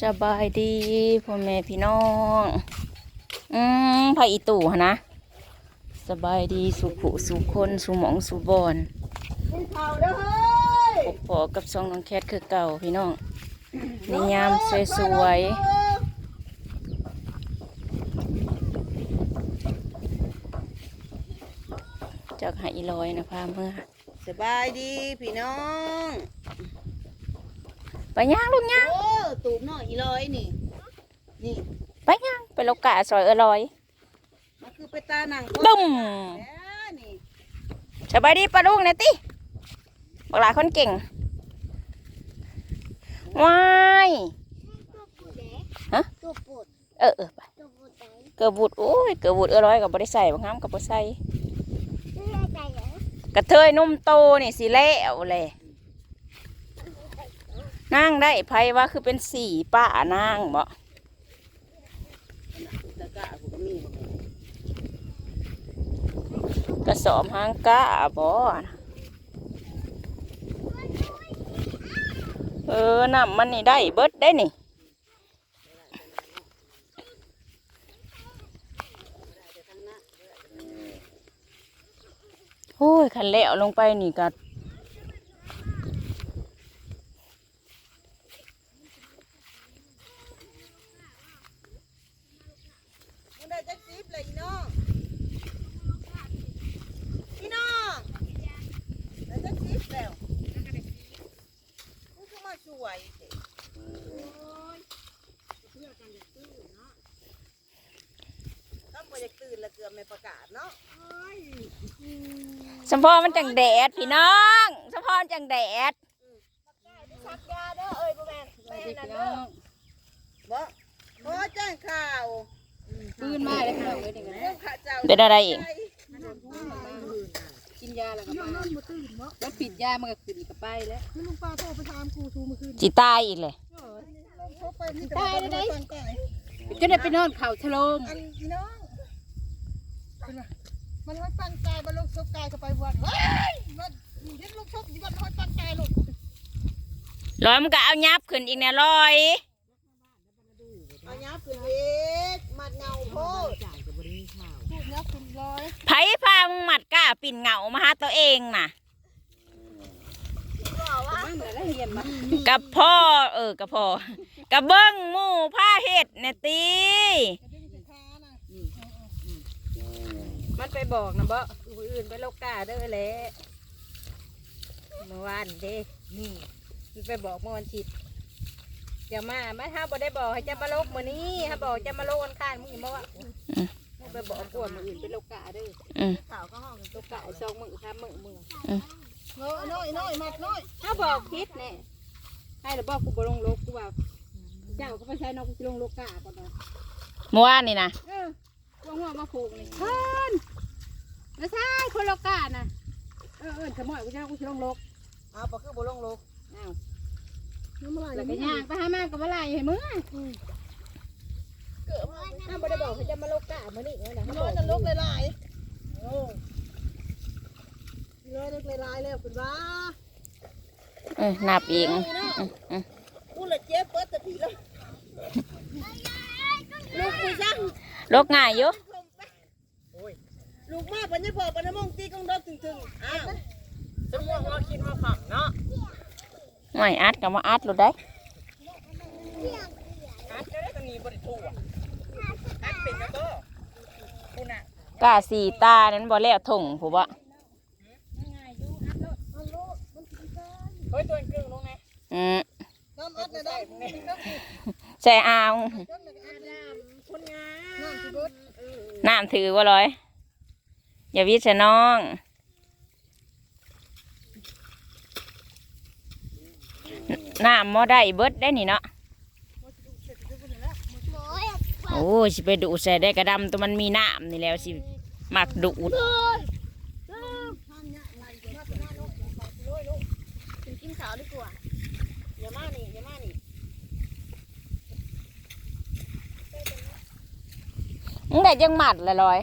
สบายดีพ่อแม่พี่น้อง อืมพาอีตู่หนนะ สบายดีสุขุสุคนสุหมองสุบอนกินข้าวเด้อเฮ้ยพบพอกับซองน้องแคทคือเก่าพี่น้องในยามสวยๆจากหาอีลอยนะพาเมื่อสบายดีพี่น้อง ไปย่างลูกย่างโอ้ตูบน้อยอีร้อยนี่ นี่ ไปย่างไปโลกาซอยเอร่อย มันคือไปตาหนังดุ้ม แล้วนี่สบายดีปะลูกเนี่ยติบอกหลายคนเก่งว้ายฮะตัวปวดเออเออไปตัวปวดใจเกือบบุดโอ้ยเกือบบุดเออร้อยกับบริใส่บางครั้งกับบริใส่ไม่ได้ใจเหรอกระเทยนุ่มโตนี่สิแล้วเลย นั่งได้ไพว่าคือเป็นสี่ป้านางบ่ตะกร้าผมก็มีกระสอบหางกะบ่เออน้ำมันนี่ได้เบิดได้นี่โอ้ยขันแล้วลงไปนี่กัมันได้จักซิบเลยอีน้องพี่น้องได้จักซิบแล้ว มันคือมาช่วยเด็ต้องบ่อยากตื่นละเกือบไม่ประกาศเนาะสมพอมันจังแดดพี่น้องสมพอมันจังแดดชักยาเด้อเอ้ยพ่อแม่แม่นั่นเด้อบ่ขอแจ้งข่าวปืนมาเลยพี่น้องเลยนี่กันเรื่อ งข้าเจ้าเป็นอะไรอีกกินยาแล้วก็มาแล้วปิดยามันก็ขึ้นกับไปแล้วจีตายอีกเลยตายเลยได้จะได้ไปนอนเข่าชะโลมอันพี่น้องมันห้อยปันกายบรรลุศพกายเข้าไปบวชเฮ้ยมันเห็นลูกศพอยู่บ้านห้อยปันกายลูกร้อยมันก็เอายับขึ้นอีกแน่ร้อยเอายับขึ้นอีกมัดเงาโพดพูดยับขึ้นร้อยไผพามึงหมัดก้า ปิ่นเหงามาหาตัวเองน่ะบ้านแต่ละเฮียนมากับพ่อ เออกับพ่อกับเบิ้งหมู่ผ้าเห็ดเนี่ยตีมันไปบอกนะบ่ผู้อื่นไปโลกาเด้อแหละเมื่อวานเด้นี่มันไปบอกเมื่อวันอาทิตย์เดี๋ยวมาไม่ถ้าบ่ได้บอกให้จะมาโลกมื้อนี้ถ้าบอกจะมาโลกวันข้านมึงอย่ามาว่ามึง ไปบอกกวนมืออื่นไปโลกาเด้ออืมข่าวก็ห้องโลกาสองมือสามมือมือน้อยน้อยน้อยมัดน้อยถ้าบอกพิษเนี่ยให้หรือบอกกูบ่ลงโลกกูว่าเจ้าก็ไปใช้นกกูจะลงโลกาก่อนนะเมื่อวานนี่นะเออวางหัวมาผูกนี่เพิ่นไม่ใช่คนโลกาน่ะเออเออขโมยกูจะกูจะลงโลกเอาปะคือบ่ลงลูกอ้าวแล้วก็ย่างไปหามากับอะไรให้มึง ถ้าบ่ได้บอกเขาจะมาโลกามื้อนี้นะน้อยจะลุกหลายๆโอ้น้อยลุกหลายๆแล้วคุณว่าเออนับอีกกูละเจ็บเปิดแต่ผีแล้วลูกกูสั่งโลกง่ายอยู่ลูกมาปัญญาพอปัญญามงตีกองดอกถึงๆอ้าวไม่อัดกับมาอัดหลุดได้กาสีตานั้นบ่แล้วถงผมว่าเฮ้ยตัวกึ่งลงไงอืมน้ำอัดเลยได้น้ำใส่อาวคนงาน้ำสิบดน้ำถือว่าร้อย อย่าวิชน้องน้ำมอได้เบิดได้นี่เนาะ โอ้ยโอ้ยสิไปดูดใส่ได้กระดำตัวมันมีน้ำนี่แล้วสิมักดูดถึงกินข้าวดีกว่าอย่ามานี่อย่ามานี่มึงได้จังหมัดละร้อย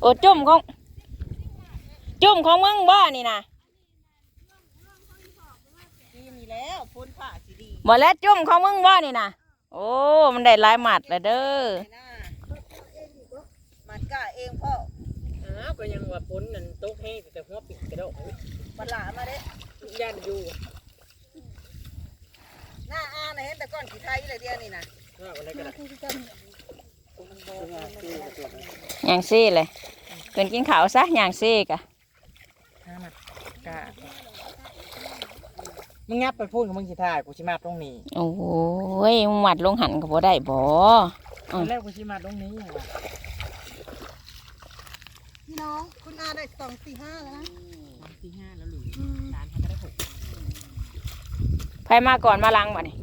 โอ้จุ่มของ จุ่มของมึงบ่นี่นะพ้นผ้าสิดีบ่แล้วจุ่มของมึงบ่นี่นะ โอ้ มันได้หลายหมัดแล้วเด้อไอ้หน้ามันกล้าเองพ่ออ้าวก็ยังว่าพ้นนั่นตกแห้งแต่หัวปิดกระโดดมันหลามาเด้ยันอยู่หน้าอาน่ะเห็นแต่ก้อนขี้ไทยเลยเดียวนี่นะว่าอะไรก็ได้อย่างซี่เลยเกินกินข้าวซะอย่างซี่กะห้ามัดกะ มึงงับไปพูดกับมึงสิถ่ายกูสิมาตรงนี้โอ้ยมึงหมัดลงหันก็บ่ได้บ่อืมตอนแรกกูสิมาตรงนี้อย่างวะพี่น้องคุณอาได้สองสี่ห้าแล้วนะสามสี่ห้าแล้วหรือสามพันก็ได้หกไผมาก่อนมาหลังบ่นี่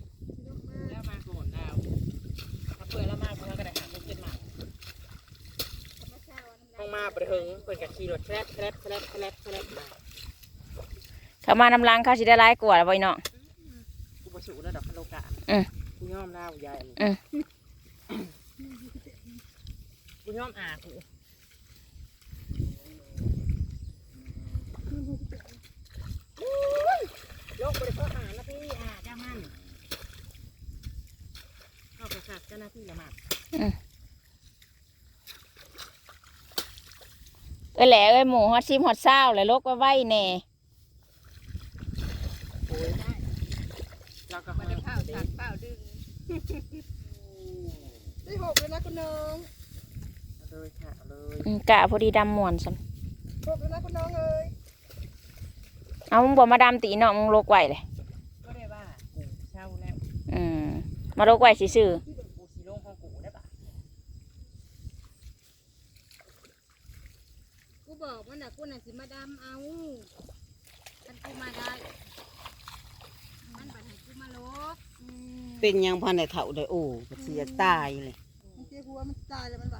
แล้วมาก่อนดาวถ้าเปิดแล้วมากูก็ได้หาลูกเจ็ดหมาห้องมาไปเถิงเปิดกับขี่รถแคลดแคลดแคลดแคลดแคลดมา ถ้ามานำหลังเขาสิได้หลายกว่าบ่อีน้องกูประสูแล้วดอกคาโลกาอืมกูยอมแล้วยายอันนี้อืมกูยอมอากูโลกบริโภคหาหน้าที่อาจ้ามันเข้าไปสักเจ้าหน้าที่ละหมาดเอ้ยแหละเอ้ยหมูฮอดซิมฮอดเศร้าเลยลกไว้ไว้แน่ โอ้ยเราก็ มันได้ข้าวสักเปล่าดึง ได้ห กเลยนะคุณน้องเลยค่ะเลยอืมกะพอดีดำม่วนซั่นหกเลยนะคุณน้องเอ้ยเอามึงบ่มาดำตีน้องมึงลกไว้เลย ก็ได้ว่ากูเช่าแล้วอืม มาลกไว้ซื่อกูสีลงของกูได้ปะกูบอกมันน่ะกูน่ะสิมาดำเอาคันกูมาได้ มันบัดให้กูมาลบอืมเป็นยังพันในเถ่าเลยโอ้เสียตายเลยมันเจ็บหั วมันตายเลยมันบ่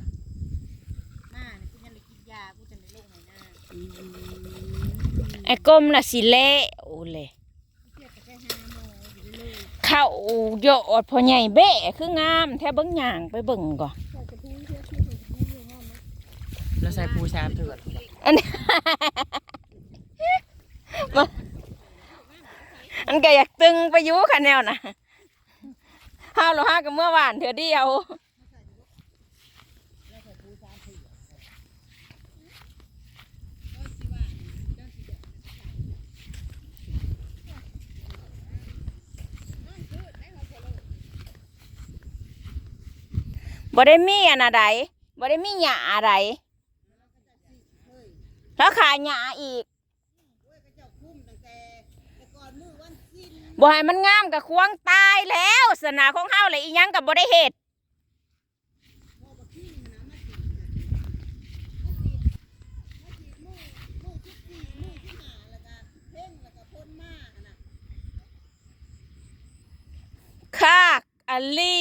มาเนี่ยกูยังได้กินยา กูจะได้ลงให้หน้าๆไอ้กลมน่ะสิเละโอ้เลยเทียบกับไปหาหมออยู่เลยเข้าโยอดพ่อใหญ่เบ้คืองามแท้เบิ่งหย่างไปเบิ่งก่อนใส่กระพุ้งเทียบเทียบกระพุ้งอยู่ห้องนะแล้วใส่ปูชามเถื่อนอันนี้ มันมันก็อยากตึงไปอยู่คันแนวนะห้าวหรือห้ากับเมื่อวานเถื่อเดียว บ่ได้มีอันอะไรบ่ได้มีหญ้าอะไรแล้วขายหญ้าอีกบ่ให้มันงามกับควงตายแล้วสนาของเฮาเลยอีหยังกับบ่ได้เฮ็ดคากอลี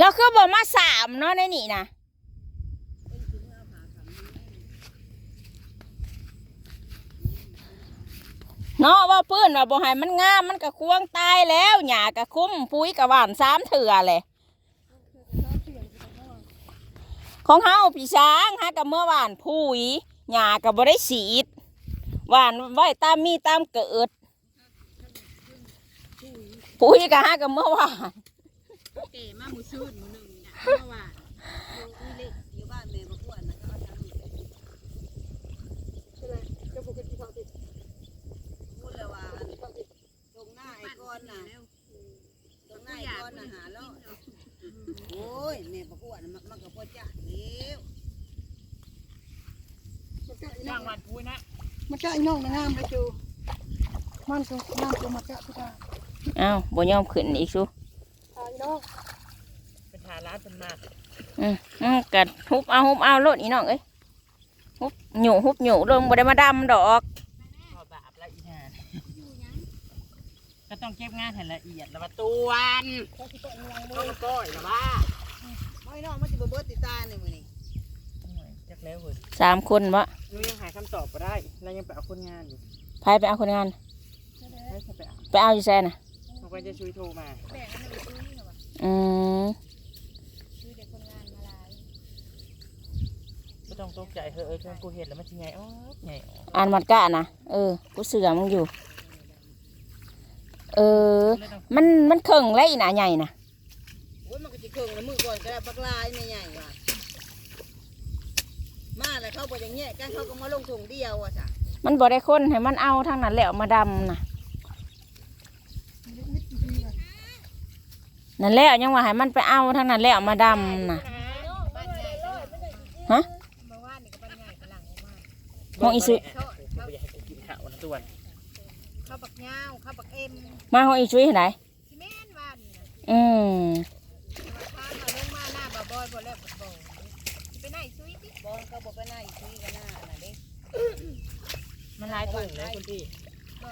แล้วคือบอกมาสามเนาะในนี่นะเนาะว่าเพื่อนว่าบ่ให้มันงามมันก็ควงตายแล้วหญ้าก็คุ้มปุ๋ยก็หวานสามเถื่อเลยของเฮาพี่ช้างฮะกับเมื่อวานปุ๋ยหญ้าก็บ่ได้สีดหวานไว้ตามมีตามเกิดปุ๋ยก็ฮะกับเมื่อวาน เก๋มากหมูชื่นหมูหนึ่งนี่นะเมื่อวานอยู่บ้านแม่มาอ้วนนะก็เอาทางนี้ใช่ไหมกระพุ้งกระพุ้งทาติดพูดเลยว่าตรงหน้าไอ้ก้อนน่ะตรงหน้าไอ้ก้อนน่ะหาแล้วโอ้ยแม่มาอ้วนมันมันก็พอจ่าแล้วมันกะอีน้จ้าองวันปุ้ยนะมันกะอีน้องนะงามเลยจูมันก็งามตัวมันกะพี่ตาอ้าวบ่ยอมขึ้นอีกสุ ตาอีน้องเป็นทาร้านเป็นมากอืมอืมกัดฮุบเอาฮุบเอาโลดอีน้องเอ้ยฮุบหนูฮุบหนูลงบ่ได้มาดำดอกพอบาปละอีห่าก็ต้องเก็บงานให้ละเอียดแล้วมาตวนต้องก้อยละว่าไม่น้องมันจะบ่เบิดติดตาเนี่ยมื้อนี้ยังแล้วเว้ยสามคนวะหนูยังหาคำตอบบ่ได้แล้วยังไปเอาคนงานอยู่พายไปเอาคนงาน ให้เขาไปเอาไปเอาอยู่แซน่ะเขาก็จะช่วยโทรมาแบ่งกันเอาไปซื้อนี่เหร อืมซื้อเด็กคนงานมาลายไม่ต้องตกใจเฮ้ยเออกูเห็นแล้วมันจะไงอ๋อไงอ๋ออ่านมัดกะนะเออ กูเสือมึงอยู่ เออ มันมันเข่งแล้วอีหนาใหญ่นะโอ้ยมันก็จะเคิงแล้วมือก่อนก็ได้ปักลายไม่ใหญ่ว่ะมาแล้วเขาบอกอย่างเงี้ยกันเขาก็มาลงถุงเดียวอะจ้ะมันบ่ได้คนให้มันเอาทางนั้นแหล้วมาดำนะ นั่นแหละยังว่าให้มันไปเอาทางนั้นแหล้วมาดำนะบ้านใหญ่เลยฮะเมื่อวานนี่ก็บ้านใหญ่กำลังออกมาห้องอีซุเขาเขาอยากให้กูกินข้าวนะตัวนเขาบักเงาวเขาบักเอ็มมาห้องอีชุยไหนซีเมนต์บ้านนี่นะอืมมาทางมาลงมาหน้าบ่บอยบ่แล้วบ่บ่สิไปไหนซุยติบอลเขาบอกไปหน้าอีกทีกันหน้าน่ะเด้มันลายถุงเลยคุณพี่บ่